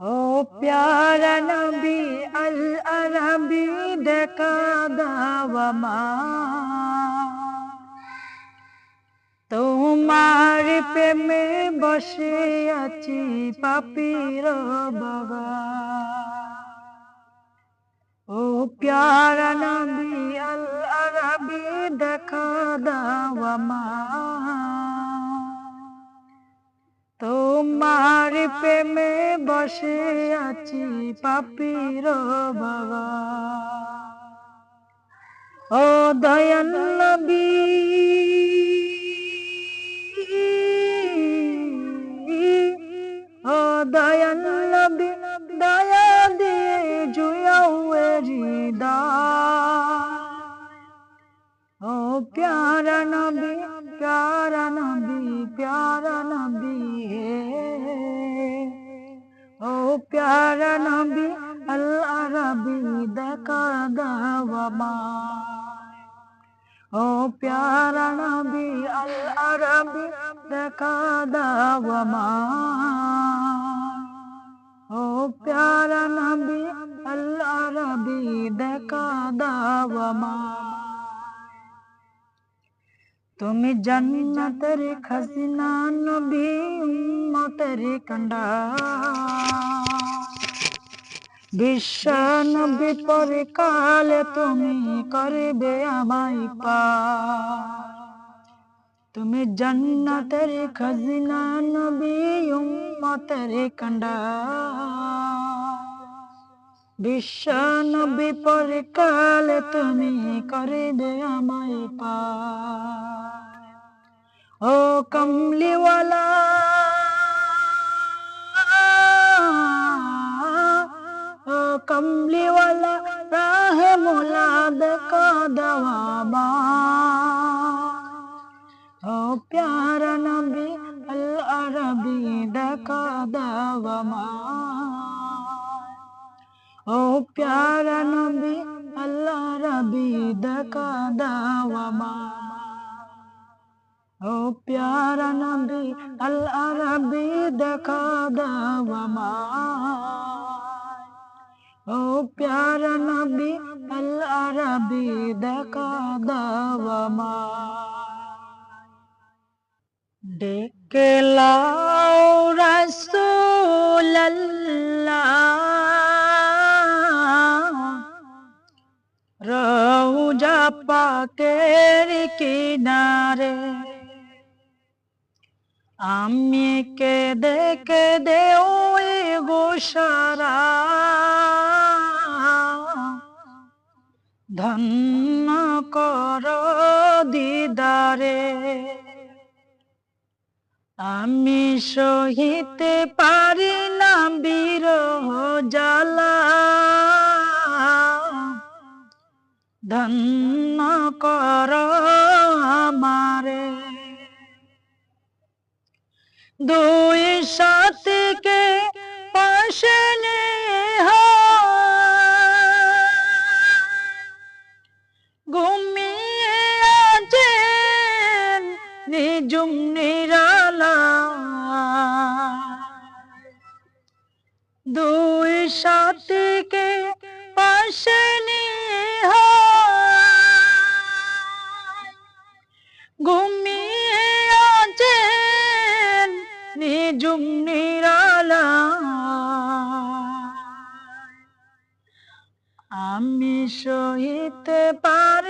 ও প্যারা নবী আল আরবি দেখা দাওয়া মা তোমার প্রেমে বসে আছি পাপির বাবা ও প্যারা নবী আল আরবি দেখা দাওয়া মা প্রেমে বসে আছি পাপির বাবা। ও দয়াল নবী अल्लाबी देखा दवा ओ प्यारा नबी अल्लाबी देखा दवा ओ प्यारा नबी अल्लाबी देखा दवा तुम जन्नतर खजना नबी उम्मतर कंडा। উম্মতের কন্ডা বিশ্ব নবী পরে কালে তুমি করবে আমায় পা তুমি জন্নতের খসনা নবী, উম্মতের কন্ডা বিশ্ব নবী পরে কালে তুমি করবে আমায় পা ও কমলিওয়ালা याद का दवा बा। ओ प्यार नबी अल अरबी दका दवमा ओ प्यार नबी अल अरबी दका दवमा ओ प्यार नबी अल अरबी दका दवमा ओ प्यारा नबी अल अरबी देखा दवमा डेके लाओ रसूल अल्लाह। रौजा पाकेर किनारे আমি কে দেখে দে ওই গোসারা ধন্য কর দিদারে। আমি সহিতে পারি না বিরহ জ্বালা। ধন্য কর দুই সাথীকে পাশে ঘুমিয়ে আছেন নিজুম নিরালা। দুই সাথীকে পাশে নিয়ে ঘুমিয়ে নিজুম নিরালা আমি সহিতে পার